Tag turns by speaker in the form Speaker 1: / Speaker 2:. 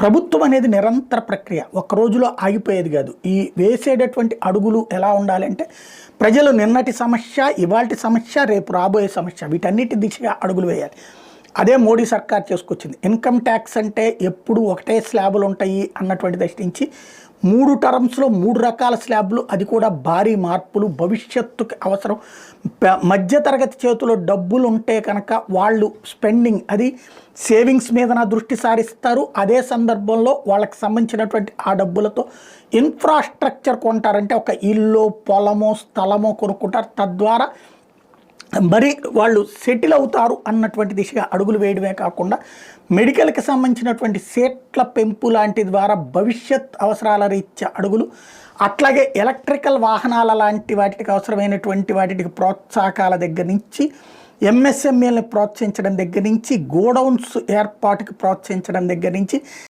Speaker 1: ప్రభుత్వం అనేది నిరంతర ప్రక్రియ. ఒక్క రోజులో ఆగిపోయేది కాదు. ఈ వేసేటటువంటి అడుగులు ఎలా ఉండాలంటే ప్రజలు నిన్నటి సమస్య ఇవాటి సమస్య రేపు రాబోయే సమస్య వీటన్నిటి దిశగా అడుగులు వేయాలి. అదే మోడీ సర్కార్ చేసుకొచ్చింది. ఇన్కమ్ ట్యాక్స్ అంటే ఎప్పుడు ఒకటే స్లాబులు ఉంటాయి అన్నటువంటి దశ నుంచి మూడు టర్మ్స్లో మూడు రకాల స్లాబ్లు అది కూడా భారీ మార్పులు భవిష్యత్తుకి అవసరం. మధ్యతరగతి చేతిలో డబ్బులు ఉంటే కనుక వాళ్ళు స్పెండింగ్ అది సేవింగ్స్ మీద నా దృష్టి సారిస్తారు. అదే సందర్భంలో వాళ్ళకి సంబంధించినటువంటి ఆ డబ్బులతో ఇన్ఫ్రాస్ట్రక్చర్ కొంటారంటే ఒక ఇల్లు పొలమో స్థలమో కొనుక్కుంటారు. తద్వారా మరి వాళ్ళు సెటిల్ అవుతారు అన్నటువంటి దిశగా అడుగులు వేయడమే కాకుండా మెడికల్కి సంబంధించినటువంటి సీట్ల పెంపు లాంటి ద్వారా భవిష్యత్ అవసరాల రీత్యా అడుగులు అట్లాగే ఎలక్ట్రికల్ వాహనాల లాంటి వాటికి అవసరమైనటువంటి వాటికి ప్రోత్సాహకాల దగ్గర నుంచి ఎంఎస్ఎంఏలను ప్రోత్సహించడం దగ్గర నుంచి గోడౌన్స్ ఏర్పాటుకి ప్రోత్సహించడం దగ్గర నుంచి